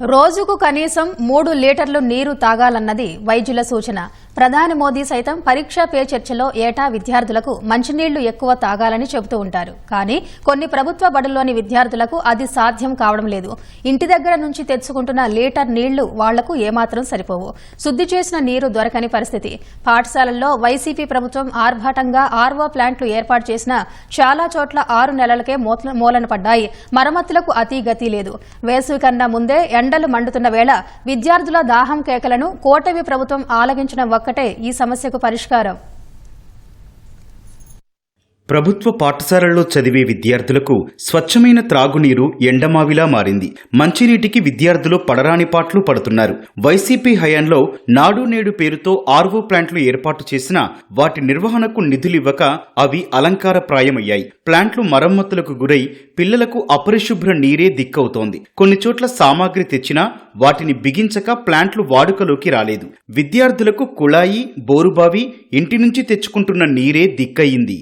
రోజుకు కనీసం మూడు లీటర్లు నీరు తాగాలన్నది వైద్యుల సూచన. ప్రధాని మోదీ సైతం పరీక్షా పే చర్చలో ఏటా విద్యార్థులకు మంచినీళ్ళు ఎక్కువ తాగాలని చెబుతూ ఉంటారు. కానీ కొన్ని ప్రభుత్వ బడుల్లోని విద్యార్థులకు అది సాధ్యం కావడం లేదు. ఇంటి దగ్గర నుంచి తెచ్చుకుంటున్న లీటర్ నీళ్ళు వాళ్ళకు ఏమాత్రం సరిపోవు. శుద్ది చేసిన నీరు దొరకని పరిస్థితి. పాఠశాలల్లో వైసీపీ ప్రభుత్వం ఆర్భాటంగా ఆర్వో ప్లాంట్లు ఏర్పాటు చేసిన చాలా చోట్ల ఆరు నెలలకే మూలన పడ్డాయి. మరమ్మతులకు అతీ గతి లేదు. వేసవి కన్నా ముందే ఎండలు మండుతున్న వేళ విద్యార్థుల దాహం కేకలను కోటవి ప్రభుత్వం ఆలగించడం ఒక్కటే ఈ సమస్యకు పరిష్కారం. ప్రభుత్వ పాఠశాలల్లో చదివే విద్యార్థులకు స్వచ్ఛమైన త్రాగునీరు ఎండమావిలా మారింది. మంచినీటికి విద్యార్థులు పడరాని పాట్లు పడుతున్నారు. వైసీపీ హయాంలో నాడు నేడు పేరుతో ఆర్వో ప్లాంట్లు ఏర్పాటు చేసినా వాటి నిర్వహణకు నిధులివ్వక అవి అలంకారప్రాయమయ్యాయి. ప్లాంట్లు మరమ్మతులకు గురై పిల్లలకు అపరిశుభ్ర నీరే దిక్కవుతోంది. కొన్ని చోట్ల సామాగ్రి తెచ్చినా వాటిని బిగించక ప్లాంట్లు వాడుకలోకి రాలేదు. విద్యార్థులకు కుళాయి బోరుబావి ఇంటి నుంచి తెచ్చుకుంటున్న నీరే దిక్కయింది.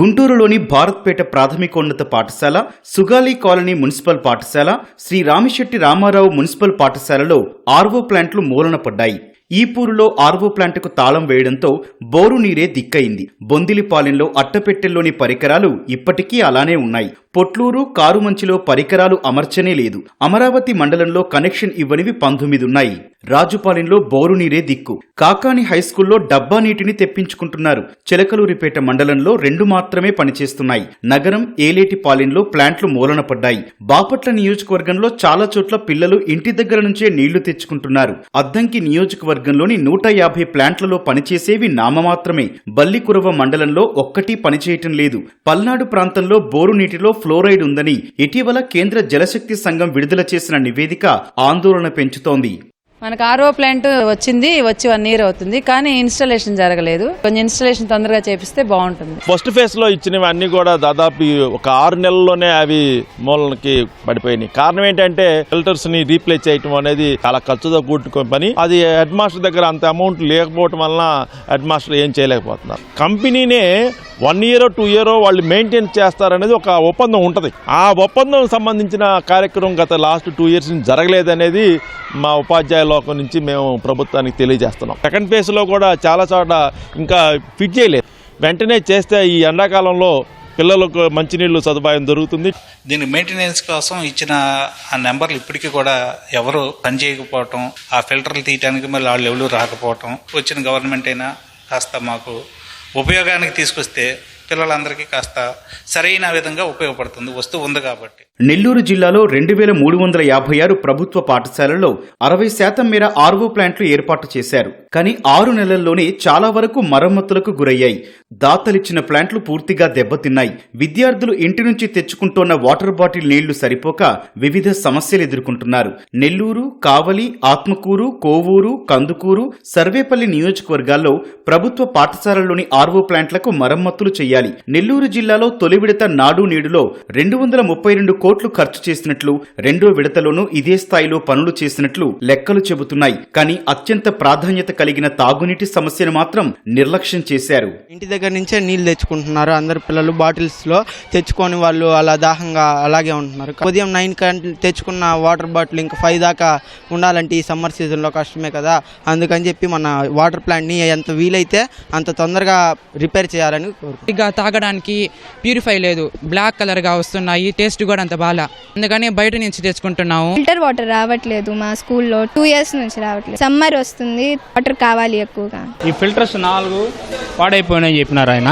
గుంటూరులోని భారత్పేట ప్రాథమికోన్నత పాఠశాల సుగాలి కాలనీ మున్సిపల్ పాఠశాల శ్రీ రామిశెట్టి రామారావు మున్సిపల్ పాఠశాలలో ఆర్వో ప్లాంట్లు మూలన పడ్డాయి. ఈపూరులో ఆర్వో ప్లాంట్కు తాళం వేయడంతో బోరు నీరే దిక్కయింది. బొందిలిపాలెంలో అట్టపెట్టెల్లోని పరికరాలు ఇప్పటికీ అలానే ఉన్నాయి. పొట్లూరు కారుమంచిలో పరికరాలు అమర్చనే లేదు. అమరావతి మండలంలో కనెక్షన్ ఇవ్వనివి పంతొమ్మిది ఉన్నాయి రాజుపాలెంలో బోరు నీరే దిక్కు. కాకాని హైస్కూల్లో డబ్బా నీటిని తెప్పించుకుంటున్నారు. చిలకలూరిపేట మండలంలో రెండు మాత్రమే పనిచేస్తున్నాయి. నగరం ఏలేటిపాలెంలో ప్లాంట్లు మూలన పడ్డాయి బాపట్ల నియోజకవర్గంలో చాలా చోట్ల పిల్లలు ఇంటి దగ్గర నుంచే నీళ్ళు తెచ్చుకుంటున్నారు. అద్దంకి నియోజకవర్గంలోని నూట యాభై ప్లాంట్లలో పనిచేసేవి నామమాత్రమే. బల్లికురవ మండలంలో ఒక్కటి పనిచేయటం లేదు. పల్నాడు ప్రాంతంలో బోరు నీటిలో ఫ్లోరైడ్ ఉందని ఇటీవల కేంద్ర జలశక్తి సంఘం విడుదల చేసిన నివేదిక ఆందోళన పెంచుతోంది. మనకు ఆర్ఓ ప్లాంట్ వచ్చింది వచ్చి వన్ ఇయర్ అవుతుంది. కానీ ఇన్స్టాలేషన్ జరగలేదు. కొంచెం ఇన్స్టాలేషన్ తొందరగా చేపిస్తే బాగుంటుంది. ఫస్ట్ ఫేజ్లో ఇచ్చినవి అన్ని కూడా దాదాపు ఒక ఆరు నెలల్లోనే అవి మూలకి పడిపోయినాయి. కారణం ఏంటంటే ఫిల్టర్స్ని రీప్లేస్ చేయటం అనేది చాలా ఖర్చుతో కూడుకున్న పని. అది హెడ్ మాస్టర్ దగ్గర అంత అమౌంట్ లేకపోవటం వలన హెడ్ మాస్టర్ ఏం చేయలేకపోతున్నారు. కంపెనీనే వన్ ఇయర్ టూ ఇయర్ వాళ్ళు మెయింటైన్ చేస్తారనేది ఒక ఒప్పందం ఉంటుంది. ఆ ఒప్పందం సంబంధించిన కార్యక్రమం గత లాస్ట్ టూ ఇయర్స్ జరగలేదనేది మా ఉపాధ్యాయులు లోకం నుంచి మేము ప్రభుత్వానికి తెలియజేస్తున్నాం. సెకండ్ ఫేజ్లో కూడా చాలా చోట ఇంకా ఫిట్ చేయలేదు. వెంటనే చేస్తే ఈ ఎండాకాలంలో పిల్లలకు మంచినీళ్ళు సదుపాయం దొరుకుతుంది. దీని మెయింటెనెన్స్ కోసం ఇచ్చిన ఆ నెంబర్లు ఇప్పటికీ కూడా ఎవరు పనిచేయకపోవటం ఆ ఫిల్టర్లు తీయడానికి మళ్ళీ వాళ్ళు ఎవరు రాకపోవటం వచ్చిన గవర్నమెంట్ అయినా కాస్త మాకు ఉపయోగానికి తీసుకొస్తే పిల్లలందరికీ కాస్త సరైన విధంగా ఉపయోగపడుతుంది వస్తువు ఉంది కాబట్టి. నెల్లూరు జిల్లాలో రెండు వేల మూడు వందల యాభై ఆరు ప్రభుత్వ పాఠశాలల్లో అరవై శాతం మేర ఆర్వో ప్లాంట్లు ఏర్పాటు చేశారు. కానీ ఆరు నెలల్లోనే చాలా వరకు మరమ్మతులకు గురయ్యాయి. దాతలిచ్చిన ప్లాంట్లు పూర్తిగా దెబ్బతిన్నాయి. విద్యార్థులు ఇంటి నుంచి తెచ్చుకుంటోన్న వాటర్ బాటిల్ నీళ్ళు సరిపోక వివిధ సమస్యలు ఎదుర్కొంటున్నారు. నెల్లూరు కావలి ఆత్మకూరు కోవూరు కందుకూరు సర్వేపల్లి నియోజకవర్గాల్లో ప్రభుత్వ పాఠశాలల్లోని ఆర్వో ప్లాంట్లకు మరమ్మతులు చేయాలి. నెల్లూరు జిల్లాలో తొలి విడత నాడు నీడులో రెండు వందల ముప్పై రెండు కోట్లు ఖర్చు చేసినట్లు రెండో విడతలోనూ ఇదే స్థాయిలో పనులు చేసినట్లు లెక్కలు చెబుతున్నాయి. కానీ అత్యంత ప్రాధాన్యత కలిగిన తాగునీటి సమస్యను మాత్రం నిర్లక్ష్యం చేశారు. ఇంటి దగ్గర నుంచే నీళ్ళు తెచ్చుకుంటున్నారు. అందరు పిల్లలు బాటిల్స్లో తెచ్చుకొని వాళ్ళు అలా దాహంగా అలాగే ఉంటున్నారు. ఉదయం నైన్ కంటే తెచ్చుకున్న వాటర్ బాటిల్ ఇంకా ఫైవ్ దాకా ఉండాలంటే ఈ సమ్మర్ సీజన్లో కష్టమే కదా. అందుకని చెప్పి మన వాటర్ ప్లాంట్ని ఎంత వీలైతే అంత తొందరగా రిపేర్ చేయాలని తాగడానికి ప్యూరిఫై లేదు. బ్లాక్ కలర్గా వస్తున్నాయి. టేస్ట్ కూడా అంత బాగా అందుకని బయట నుంచి తెచ్చుకుంటున్నాము ఫిల్టర్ వాటర్ రావట్లేదు మా స్కూల్లో. టూ ఇయర్స్ నుంచి రావట్లేదు. సమ్మర్ వస్తుంది వాటర్ కావాలి ఎక్కువగా. ఈ ఫిల్టర్స్ నాలుగు పాడైపోయినాయి చెప్పినారు ఆయన.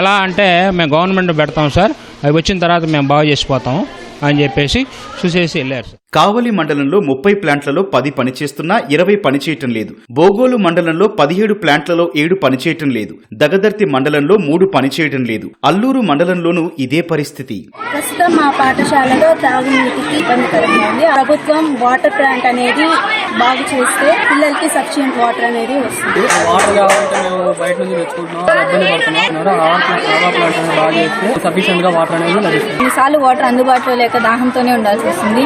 ఎలా అంటే మేము గవర్నమెంట్ పెడతాం సార్. అవి వచ్చిన తర్వాత మేము బాగు చేసిపోతాం అని చెప్పేసి చూసేసి వెళ్ళారు సార్. కావలి మండలంలో ముప్పై ప్లాంట్లలో పది పనిచేస్తున్నా ఇరవై పనిచేయటం లేదు. బోగోలు మండలంలో పదిహేడు ప్లాంట్లలో ఏడు పనిచేయటం లేదు. దగదర్తి మండలంలో మూడు పనిచేయటం లేదు. అల్లూరు మండలంలోనూ ఇదే పరిస్థితి. ప్రస్తుతం మా పాఠశాలలో తాగునీటికి ఇబ్బందికరంగా ఉంది ప్రభుత్వం వాటర్ ప్లాంట్ అనేది బాగు చేస్తే పిల్లలకి సఫిషియంట్ వాటర్ అనేది వస్తుంది. వాటర్ కావాలంటే మేము బయట నుంచి తెచ్చుకుంటున్నాం ఇబ్బంది పడుతున్నాం ఆవా ప్లాంట్ ఆవా ప్లాంట్ అనేది బాగా చేస్తే సఫిషియెంట్గా వాటర్ అనేది లభిస్తుంది. కొన్నిసార్లు వాటర్ అందుబాటులో లేక దాహంతోనే ఉండాల్సి వస్తుంది.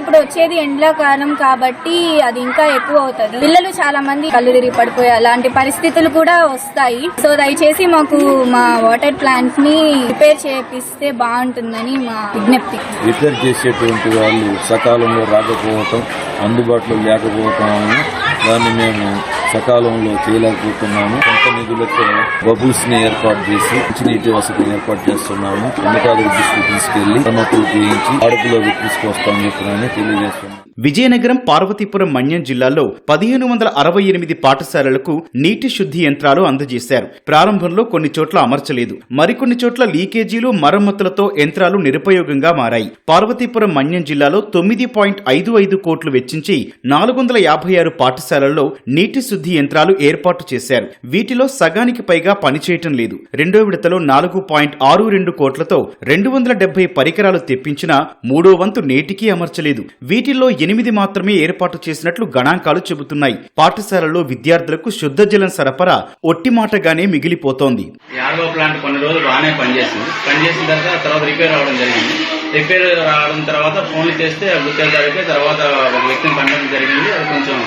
ఇప్పుడు వచ్చేది ఎండాకాలం కాబట్టి అది ఇంకా ఎక్కువ అవుతుంది. పిల్లలు చాలా మంది కళ్ళు తిరిగి పడిపోయే అలాంటి పరిస్థితులు కూడా వస్తాయి. సో దయచేసి మాకు మా వాటర్ ప్లాంట్ని రిపేర్ చేపిస్తే బాగుంటుందని మా విజ్ఞప్తి. రిపేర్ చేసేటువంటి వాళ్ళు సకాలంలో రాకపోవటం అందుబాటులో లేకపోవటం దాన్ని మేము సకాలంలో చేయలేకపోతున్నాము కొంత నిధులతో బబుల్స్ని ఏర్పాటు చేసి మంచినీటి వసతిని ఏర్పాటు చేస్తున్నాము. ఉన్నతాధికారుల దృష్టికి తీసుకెళ్ళి మరమ్మతులు చేయించి అడుపులోకి తీసుకొస్తామని చెప్పినని తెలియజేస్తున్నాము విజయనగరం పార్వతీపురం మన్యం జిల్లాలో పదిహేను వందల అరవై ఎనిమిది పాఠశాలలకు నీటి శుద్ధి యంత్రాలు అందజేశారు. ప్రారంభంలో కొన్ని చోట్ల అమర్చలేదు. మరికొన్ని చోట్ల లీకేజీలు మరమ్మతులతో యంత్రాలు నిరుపయోగంగా మారాయి. పార్వతీపురం మన్యం జిల్లాలో తొమ్మిది పాయింట్ ఐదు ఐదు కోట్లు వెచ్చించి నాలుగు వందల యాభై ఆరు పాఠశాలల్లో నీటి శుద్ధి శుద్ధి యంత్రాలు ఏర్పాటు చేశారు. వీటిలో సగానికి పైగా పనిచేయటం లేదు. రెండో విడతలో నాలుగు పాయింట్ ఆరు రెండు కోట్లతో రెండు వందల డెబ్బై పరికరాలు తెప్పించినా మూడో వంతు నేటికీ అమర్చలేదు. వీటిల్లో ఎనిమిది మాత్రమే ఏర్పాటు చేసినట్లు గణాంకాలు చెబుతున్నాయి. పాఠశాలలో విద్యార్థులకు శుద్ధ జలం సరఫరా ఒట్టిమాటగానే మిగిలిపోతోంది. ప్లాంట్ కొన్ని రోజులు బాగానే పనిచేసింది. పనిచేసిన తర్వాత తర్వాత రిపేర్ అవ్వడం జరిగింది. రిపేర్ రావడం తర్వాత ఫోన్లు చేస్తే గుర్తు జరిగితే తర్వాత ఒక వ్యక్తిని పంపడం జరిగింది. అది కొంచెం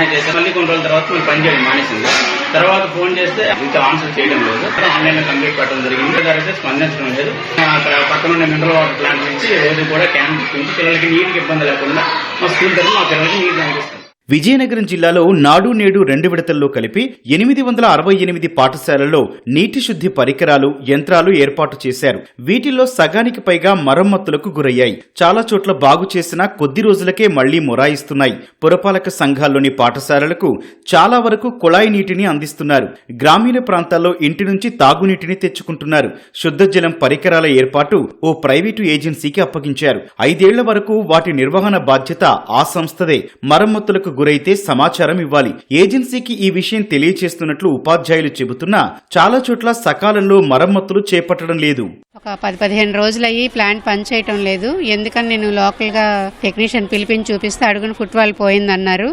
మానేసేసి మళ్ళీ కొన్ని రోజుల తర్వాత మళ్ళీ పని చేయడం మానేసింది. తర్వాత ఫోన్ చేస్తే ఇంకా ఆన్సర్ చేయడం లేదు. ఆన్లైన్లో కంప్లీట్ పెట్టడం జరిగింది. జరిగితే స్పందించడం లేదు. అక్కడ పక్కన ఉన్న మినరల్ వాటర్ ప్లాంట్ నుంచి రోజు కూడా క్యాన్ తెప్పించి పిల్లలకి నీటికి ఇబ్బంది లేకుండా మా స్కూల్ తరఫున మా పిల్లలకి నీరు అందిస్తాం విజయనగరం జిల్లాలో నాడు నేడు రెండు విడతల్లో కలిపి ఎనిమిది వందల అరవై ఎనిమిది పాఠశాలల్లో నీటి శుద్ధి పరికరాలు యంత్రాలు ఏర్పాటు చేశారు. వీటిల్లో సగానికి పైగా మరమ్మతులకు గురయ్యాయి. చాలా చోట్ల బాగు చేసిన కొద్ది రోజులకే మళ్ళీ మొరాయిస్తున్నాయి. పురపాలక సంఘాల్లోని పాఠశాలలకు చాలా వరకు కుళాయి నీటిని అందిస్తున్నారు. గ్రామీణ ప్రాంతాల్లో ఇంటి నుంచి తాగునీటిని తెచ్చుకుంటున్నారు. శుద్ధ జలం పరికరాల ఏర్పాటు ఓ ప్రైవేటు ఏజెన్సీకి అప్పగించారు. ఐదేళ్ళ వరకు వాటి నిర్వహణ బాధ్యత ఆ సంస్థదే. మరమ్మతులకు గురైతే సమాచారం ఇవ్వాలి. ఏజెన్సీకి ఈ విషయం తెలియచేస్తున్నట్లు ఉపాధ్యాయులు చెబుతున్నా చాలా చోట్ల సకాలంలో మరమ్మతులు చేపట్టడం లేదు. ఒక పది పదిహేను రోజులు అయ్యి ప్లాంట్ పనిచేయటం లేదు. ఎందుకని నేను లోకల్గా టెక్నీషియన్ పిలిపించి చూపిస్తే అడుగున ఫుట్ వాల్ పోయిందన్నారు.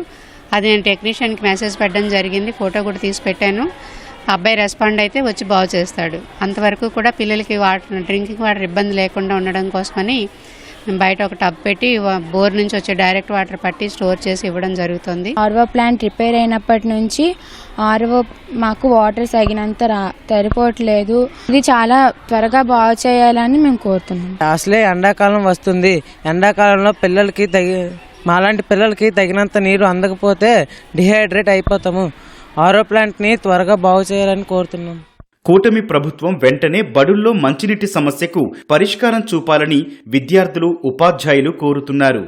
అది నేను టెక్నీషియన్కి మెసేజ్ పెట్టడం జరిగింది ఫోటో కూడా తీసి పెట్టాను. అబ్బాయి రెస్పాండ్ అయితే వచ్చి బాగు చేస్తాడు. అంతవరకు కూడా పిల్లలకి వాటర్ డ్రింకింగ్ వాటర్ ఇబ్బంది లేకుండా ఉండడం కోసమని బయట ఒక టబ్ పెట్టి బోర్ నుంచి వచ్చే డైరెక్ట్ వాటర్ పట్టి స్టోర్ చేసి ఇవ్వడం జరుగుతుంది. ఆర్వో ప్లాంట్ రిపేర్ అయినప్పటి నుంచి ఆర్వో మాకు వాటర్ తగినంత రా సరిపోవట్లేదు. ఇది చాలా త్వరగా బాగు చేయాలని మేము కోరుతున్నాం. అసలే ఎండాకాలం వస్తుంది. ఎండాకాలంలో పిల్లలకి తగి మాలాంటి పిల్లలకి తగినంత నీరు అందకపోతే డిహైడ్రేట్ అయిపోతాము. ఆరో ప్లాంట్ని త్వరగా బాగు చేయాలని కోరుతున్నాం. కూటమి ప్రభుత్వం వెంటనే బడుల్లో మంచినీటి సమస్యకు పరిష్కారం చూపాలని విద్యార్థులు ఉపాధ్యాయులు కోరుతున్నారు.